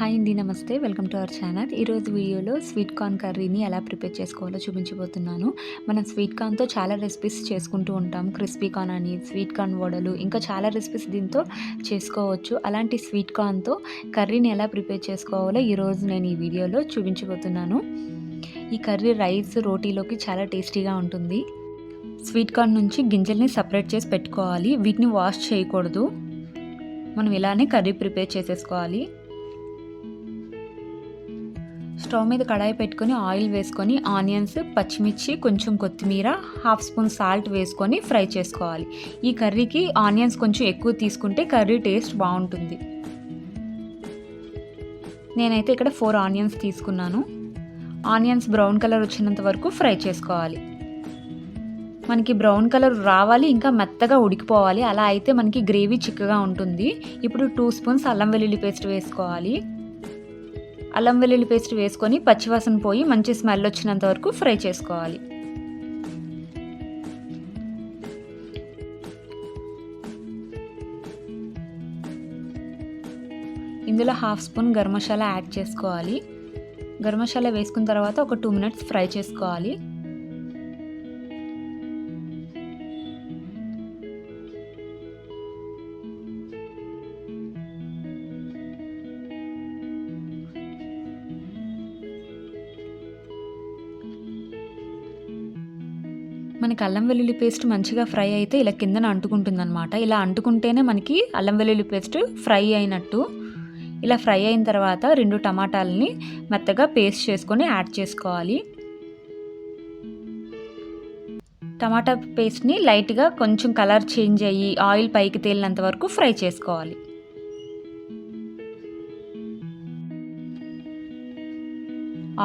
Hi అండి నమస్తే. Welcome to our channel. ఈరోజు వీడియోలో స్వీట్ కార్న్ కర్రీని ఎలా ప్రిపేర్ చేసుకోవాలో చూపించబోతున్నాను. మనం స్వీట్ కార్న్తో చాలా రెసిపీస్ చేసుకుంటూ ఉంటాం. క్రిస్పీ కార్న్ అని స్వీట్ కార్న్ వడలు ఇంకా చాలా రెసిపీస్ దీంతో చేసుకోవచ్చు. అలాంటి స్వీట్ కార్న్తో కర్రీని ఎలా ప్రిపేర్ చేసుకోవాలో ఈరోజు నేను ఈ వీడియోలో చూపించబోతున్నాను. ఈ కర్రీ రైస్ రోటీలోకి చాలా టేస్టీగా ఉంటుంది. స్వీట్ కార్న్ నుంచి గింజల్ని సపరేట్ చేసి పెట్టుకోవాలి. వీటిని వాష్ చేయకూడదు. మనం ఇలానే కర్రీ ప్రిపేర్ చేసేసుకోవాలి. స్టవ్ మీద కడాయి పెట్టుకొని ఆయిల్ వేసుకొని ఆనియన్స్ పచ్చిమిర్చి కొంచెం కొత్తిమీర హాఫ్ స్పూన్ సాల్ట్ వేసుకొని ఫ్రై చేసుకోవాలి. ఈ కర్రీకి ఆనియన్స్ కొంచెం ఎక్కువ తీసుకుంటే కర్రీ టేస్ట్ బాగుంటుంది. నేనైతే ఇక్కడ ఫోర్ ఆనియన్స్ తీసుకున్నాను. ఆనియన్స్ బ్రౌన్ కలర్ వచ్చినంత వరకు ఫ్రై చేసుకోవాలి. మనకి బ్రౌన్ కలర్ రావాలి ఇంకా మెత్తగా ఉడికిపోవాలి. అలా అయితే మనకి గ్రేవీ చిక్కగా ఉంటుంది. ఇప్పుడు టూ స్పూన్స్ అల్లం వెల్లుల్లి పేస్ట్ వేసుకోవాలి. అల్లం వెల్లుల్లి పేస్ట్ వేసుకొని పచ్చివాసన పోయి మంచి స్మెల్ వచ్చినంత వరకు ఫ్రై చేసుకోవాలి. ఇందులో half spoon garam masala add చేసుకోవాలి. గరం మసాలా వేసుకున్న తర్వాత ఒక టూ మినిట్స్ ఫ్రై చేసుకోవాలి. మనకి అల్లం వెల్లుల్లి పేస్ట్ మంచిగా ఫ్రై అయితే ఇలా కిందన అంటుకుంటుంది అనమాట ఇలా అంటుకుంటేనే మనకి అల్లం వెల్లుల్లి పేస్ట్ ఫ్రై అయినట్టు. ఇలా ఫ్రై అయిన తర్వాత రెండు టమాటాలని మెత్తగా పేస్ట్ చేసుకొని యాడ్ చేసుకోవాలి. టమాటా పేస్ట్ని లైట్గా కొంచెం కలర్ చేంజ్ అయ్యి ఆయిల్ పైకి తేలినంత వరకు ఫ్రై చేసుకోవాలి.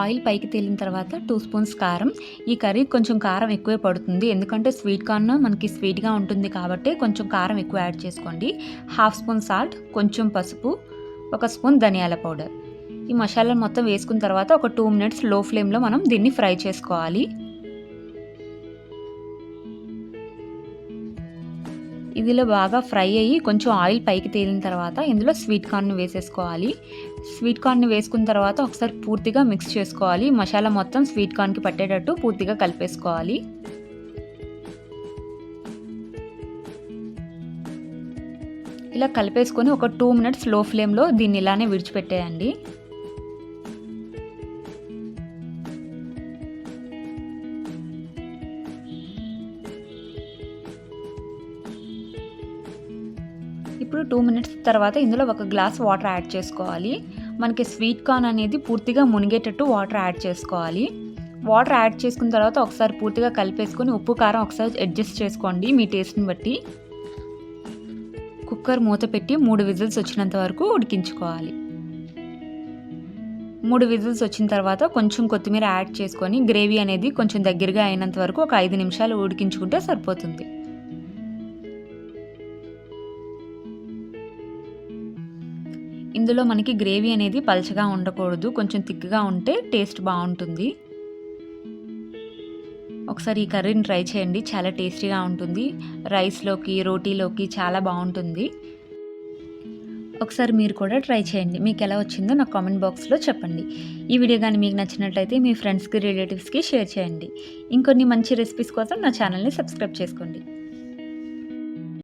ఆయిల్ పైకి తేలిన తర్వాత టూ స్పూన్స్ కారం. ఈ కర్రీ కొంచెం కారం ఎక్కువే పడుతుంది. ఎందుకంటే స్వీట్ కార్న్ మనకి స్వీట్గా ఉంటుంది కాబట్టి కొంచెం కారం ఎక్కువ యాడ్ చేసుకోండి. హాఫ్ స్పూన్ సాల్ట్ కొంచెం పసుపు ఒక స్పూన్ ధనియాల పౌడర్. ఈ మసాలా మొత్తం వేసుకున్న తర్వాత ఒక టూ మినిట్స్లో ఫ్లేమ్లో మనం దీన్ని ఫ్రై చేసుకోవాలి. ఇదిలో బాగా ఫ్రై అయ్యి కొంచెం ఆయిల్ పైకి తేలిన తర్వాత ఇందులో స్వీట్ కార్న్ వేసేసుకోవాలి. స్వీట్ కార్న్ వేసుకున్న తర్వాత ఒకసారి పూర్తిగా మిక్స్ చేసుకోవాలి. మసాలా మొత్తం స్వీట్ కార్న్కి పట్టేటట్టు పూర్తిగా కలిపేసుకోవాలి. ఇలా కలిపేసుకొని ఒక టూ మినిట్స్లో ఫ్లేమ్లో దీన్ని ఇలానే విడిచిపెట్టేయండి. ఇప్పుడు టూ మినిట్స్ తర్వాత ఇందులో ఒక గ్లాస్ వాటర్ యాడ్ చేసుకోవాలి. మనకి స్వీట్ కార్న్ అనేది పూర్తిగా మునిగేటట్టు వాటర్ యాడ్ చేసుకోవాలి. వాటర్ యాడ్ చేసుకున్న తర్వాత ఒకసారి పూర్తిగా కలిపేసుకొని ఉప్పు కారం ఒకసారి అడ్జస్ట్ చేసుకోండి మీ టేస్ట్ని బట్టి. కుక్కర్ మూత పెట్టి మూడు విజిల్స్ వచ్చినంత వరకు ఉడికించుకోవాలి. మూడు విజిల్స్ వచ్చిన తర్వాత కొంచెం కొత్తిమీర యాడ్ చేసుకొని గ్రేవీ అనేది కొంచెం దగ్గరగా అయినంత వరకు ఒక ఐదు నిమిషాలు ఉడికించుకుంటే సరిపోతుంది. ఇందులో మనకి గ్రేవీ అనేది పలచగా ఉండకూడదు. కొంచెం థిక్గా ఉంటే టేస్ట్ బాగుంటుంది. ఒకసారి ఈ కర్రీని ట్రై చేయండి. చాలా టేస్టీగా ఉంటుంది. రైస్లోకి రోటీలోకి చాలా బాగుంటుంది. ఒకసారి మీరు కూడా ట్రై చేయండి. మీకు ఎలా వచ్చిందో నా కామెంట్ బాక్స్లో చెప్పండి. ఈ వీడియో కానీ మీకు నచ్చినట్లయితే మీ ఫ్రెండ్స్కి రిలేటివ్స్కి షేర్ చేయండి. ఇంకొన్ని మంచి రెసిపీస్ కోసం నా ఛానల్ని సబ్స్క్రైబ్ చేసుకోండి.